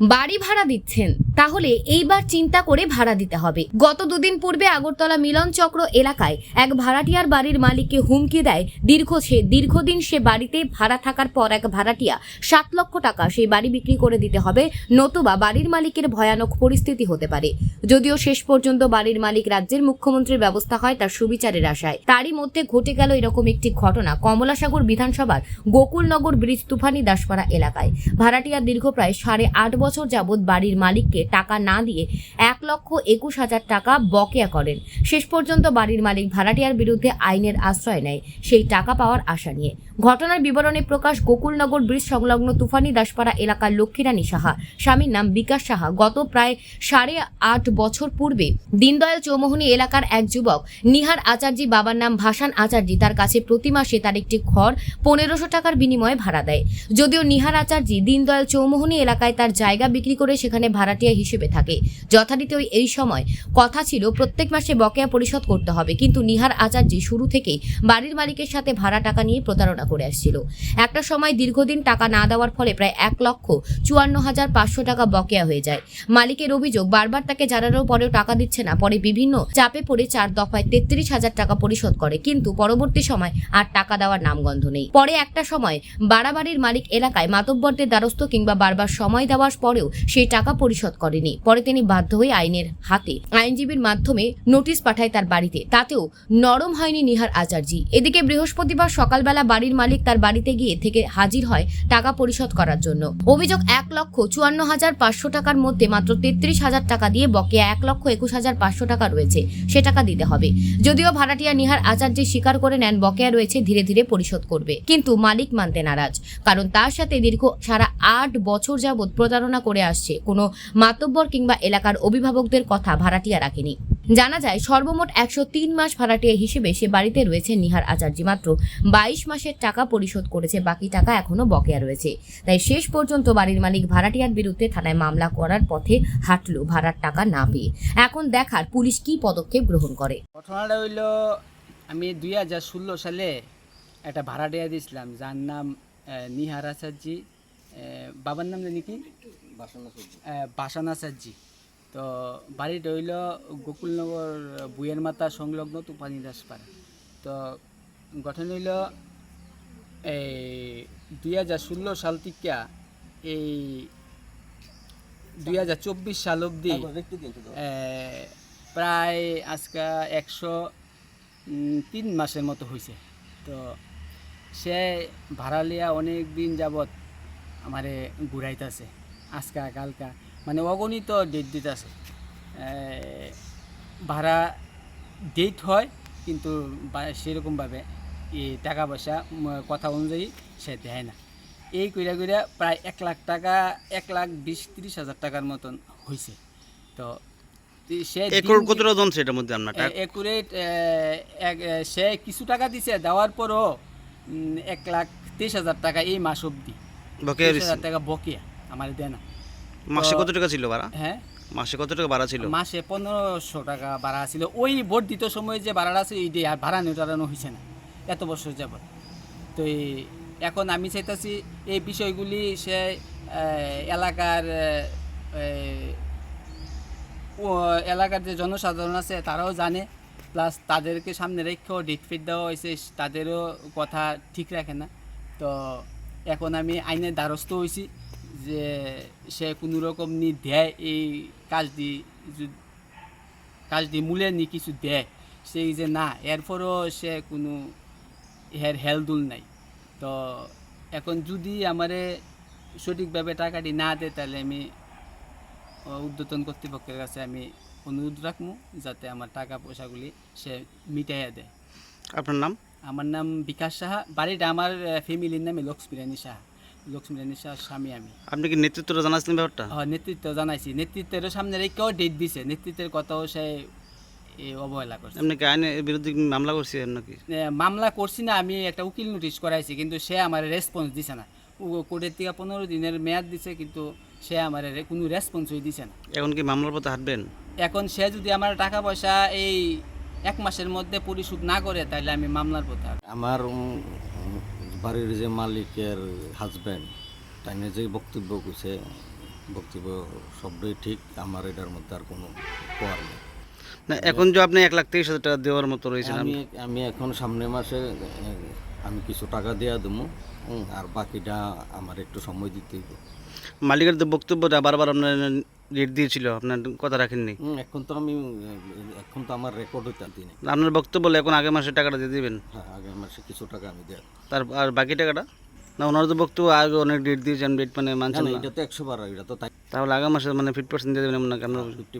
বাড়ি ভাড়া দিচ্ছেন, তাহলে এইবার চিন্তা করে ভাড়া দিতে হবে। গত দুদিন পূর্বে আগরতলা মিলন চক্র এলাকায় এক ভাড়াটিয়ার বাড়ির মালিককে হুমকি দেয় দীর্ঘ সে দীর্ঘদিন সে বাড়িতে ভাড়া থাকার পর এক ভাড়াটিয়া সাত লক্ষ টাকা সেই বাড়ি বিক্রি করে দিতে হবে, নতুবা বাড়ির মালিকের ভয়ানক পরিস্থিতি হতে পারে। যদিও শেষ পর্যন্ত বাড়ির মালিক রাজ্যের মুখ্যমন্ত্রীর ব্যবস্থা হয় তার সুবিচারের আশায়। তারই মধ্যে ঘটে গেল এরকম একটি ঘটনা কমলাসাগর বিধানসভার গোকুলনগর ব্রিজ তুফানি দাসপাড়া এলাকায়। ভাড়াটিয়া দীর্ঘ প্রায় সাড়ে আট বছর যাবৎ বাড়ির মালিককে টাকা না দিয়ে এক লক্ষ একুশ হাজার টাকা বকেয়া করেন। শেষ পর্যন্ত বাড়ির মালিক ভাড়াটিয়ার বিরুদ্ধে আইনের আশ্রয় নেয় সেই টাকা পাওয়ার আশা নিয়ে। ঘটনার বিবরণে প্রকাশ গোকুলনগর ব্রিজ সংলগ্ন তুফানি দাসপাড়া এলাকার লক্ষ্মীরানী সাহা। স্বামীর নাম বিকাশ সাহা। গত প্রায় সাড়ে আট বছর পূর্বে দীনদয়াল চৌমোহনী এলাকার এক যুবক, নিহার আচার্যি বাবার নাম ভাসান আচার্যি, তার কাছে প্রতি মাসে তার একটি ঘর পনেরোশো টাকার বিনিময়ে ভাড়া দেয়। যদিও নিহার আচার্যি দীনদয়াল চৌমোহনী এলাকায় তার জায়গা বিক্রি করে সেখানে ভাড়াটিয়া হিসেবে থাকে। যথারীতি ওই এই সময় কথা ছিল, প্রত্যেক মাসে বকেয়া পরিশোধ করতে হবে। কিন্তু নিহার আচার্যি শুরু থেকেই বাড়ির মালিকের সাথে ভাড়া টাকা নিয়ে প্রতারণা করে আসছিল। একটা সময় দীর্ঘদিন টাকা না দেওয়ার ফলে প্রায় এক লক্ষ চুয়ান্ন হাজার পাঁচশো টাকা বকেয়া হয়ে যায়। মালিকের অভিযোগ, বারবার তাকে জানানোর পরেও টাকা দিচ্ছে না। পরে বিভিন্ন চাপে পড়ে চার দফায় তেত্রিশ হাজার টাকা পরিশোধ করে। কিন্তু পরবর্তী সময় আর টাকা দেওয়ার নামগন্ধ নেই। পরে একটা সময় বাড়াবাড়ির মালিক এলাকায় মাতব্বরদের দ্বারস্থ কিংবা বারবার সময় দেওয়ার পরেও সেই টাকা পরিশোধ করেনি। পরে তিনি বাধ্য হয়ে আইনের হাতে আইনজীবীর মাধ্যমে নোটিশ পাঠায় তার বাড়িতে। তাতেও নরম হয়নি নিহার আচার্যি এদিকে বৃহস্পতিবার সকালবেলা বাড়ির মালিক তার বাড়িতে গিয়ে থেকে হাজির হয় টাকা পরিশোধ করার জন্য। অভিযোগ এক লক্ষ চুয়ান্ন হাজার পাঁচশো টাকার মধ্যে মাত্র তেত্রিশ হাজার টাকা দিয়ে বকেয়া এক লক্ষ একুশ হাজার পাঁচশো টাকা রয়েছে, সে টাকা দিতে হবে। যদিও ভাড়াটিয়া নিহার আচার্য স্বীকার করে নেন, বকেয়া রয়েছে, ধীরে ধীরে পরিশোধ করবে। কিন্তু মালিক মানতে নারাজ, কারণ তার সাথে দীর্ঘ সারা আট বছর যাবৎ প্রতারণা করে আসছে। কোনো মাতব্বর কিংবা এলাকার অভিভাবকদের কথা ভাড়াটিয়া রাখেনি। জানা যায়, সর্বমোট একশো তিন মাস ভাড়াটিয়া হিসেবে সে বাড়িতে রয়েছে নিহার আচার্য। মাত্র বাইশ মাসের টাকা পরিশোধ করেছে, বাকি টাকা এখনও বকেয়া রয়েছে। তাই শেষ পর্যন্ত বাড়ির মালিক ভাড়াটিয়ার বিরুদ্ধে থানায় মামলা করার পথে হাঁটলো ভাড়ার টাকা না পেয়ে। এখন দেখার পুলিশ কি পদক্ষেপ গ্রহণ করে। ঘটনাটা হইল, আমি দুই হাজার ষোলো সালে একটা ভাড়াটিয়া দিয়েছিলাম যার নাম নিহার আচার্যি বাবার নাম জানি কি? বাসান আচার্যি তো বাড়িটা হইল গোকুলনগর বুয়ের মাতা সংলগ্ন তুফানি দাসপাড়া তো গঠন হইল এই দুই হাজার ষোলো সাল থেকে এই দুই হাজার চব্বিশ সাল অবধি প্রায় আজকে একশো তিন মাসের মতো হয়েছে তো সে ভাড়া লিয়া অনেক দিন যাবৎ আমারে ঘুরাইতেছে। আজকা কালকা। মানে অগণিত ডেট দিতেছে ভাড়া ডেট হয় কিন্তু সেরকমভাবে এই টাকা পয়সা কথা অনুযায়ী সে দেয় না। এই কইরা কইরা প্রায় এক লাখ টাকা এক লাখ বিশ ত্রিশ হাজার টাকার মতন হয়েছে তো সে মধ্যে আপনার একুরেট সে কিছু টাকা দিছে দেওয়ার পরও এক লাখ তেইশ হাজার টাকা এই মাস অবধি। হাজার টাকা বকেয়া। আমার দেয় না। মাসে কত টাকা ছিল ভাড়া? হ্যাঁ? মাসে কত টাকা ভাড়া ছিল? মাসে পনেরোশো টাকা ভাড়া ছিল। ওই ভোট দিত সময় যে ভাড়াটা আছে এই আর ভাড়া নিটানো হয়েছে না। এত বছর যাবত তো এখন আমি চাইতেছি এই বিষয়গুলি সে এলাকার এলাকার যে জনসাধারণ আছে তারাও জানে। প্লাস তাদেরকে সামনে রেখেও ডেট ফিট দেওয়া হয়েছে তাদেরও কথা ঠিক রাখে না। তো এখন আমি আইনের দ্বারস্থ হয়েছি যে সে কোনো রকম নি দেয় এই কাজটি কাজটি মূলে নি কিছু দেয় সেই যে না এরপরও সে কোনো হের হেলদুল নাই। তো এখন যদি আমারে সঠিকভাবে টাকাটি না দেয় তাহলে আমি উদ্যতন কর্তৃপক্ষের কাছে আমি অনুরোধ রাখব যাতে আমার টাকা পয়সাগুলি সে মিটাইয়া দেয়। আপনার নাম? আমার নাম বিকাশ সাহা বাড়িটা আমার ফ্যামিলির নামে লক্ষ্মীরানী সাহা। লক্ষ্মীরানী সাহার স্বামী আমি। আপনি কি নেতৃত্বটা জানাচ্ছেন ব্যাপারটা? আহ, নেতৃত্ব জানাইছি। নেতৃত্বেরও সামনে রেখেও ডেট দিছে। নেতৃত্বের কথাও সে এ, অবহেলা করছে। আপনি কি আইনের বিরুদ্ধে মামলা করছেন নাকি? মামলা করছি না আমি একটা উকিল নোটিশ করাইছি কিন্তু সে আমার রেসপন্স দিছে না। ও- কোর্টের থেকে পনেরো দিনের মেয়াদ দিছে কিন্তু সে আমার কোনো রেসপন্সই দিছে না। এখন কি মামলার পথে হাঁটবেন? এখন সে যদি আমার টাকা পয়সা এই এক মাসের মধ্যে পরিশোধ না করে তাহলে আমি মামলার পথে। আমার বাড়ির যে মালিকের হাজব্যান্ড তাই যে বক্তব্য করছে বক্তব্য সবটাই ঠিক আমার এটার মধ্যে আর কোনো কোয়ার নেই। না এখন যে আপনি এক লাখ তেইশ হাজার টাকা দেওয়ার মতো রয়েছেন আমি আমি এখন সামনের মাসে আমি কিছু টাকা দেওয়া দেবো আর বাকিটা আমার একটু সময় দিতে মালিকের তো বক্তব্যটা বারবার আপনার রেট দিয়েছিল আপনার কথা রাখেননি? এখন তো আমি এখন তো আমার রেকর্ড হইতে দিনে আপনার বক্তব্য এখন আগের মাসে টাকাটা দিয়ে দিবেন? হ্যাঁ আগের মাসে কিছু টাকা আমি দেব। তার আর বাকি টাকাটা? না ওনার তো বক্তব্য আগে অনেক ডেট দিয়েছেন ডেট মানে মানছেন এটা তো একশো বার এটা তো তাই। তাহলে আগামী মাসে মানে ফিফটি পার্সেন্ট দিয়ে দেবেন আপনাকে আপনার ফিফটি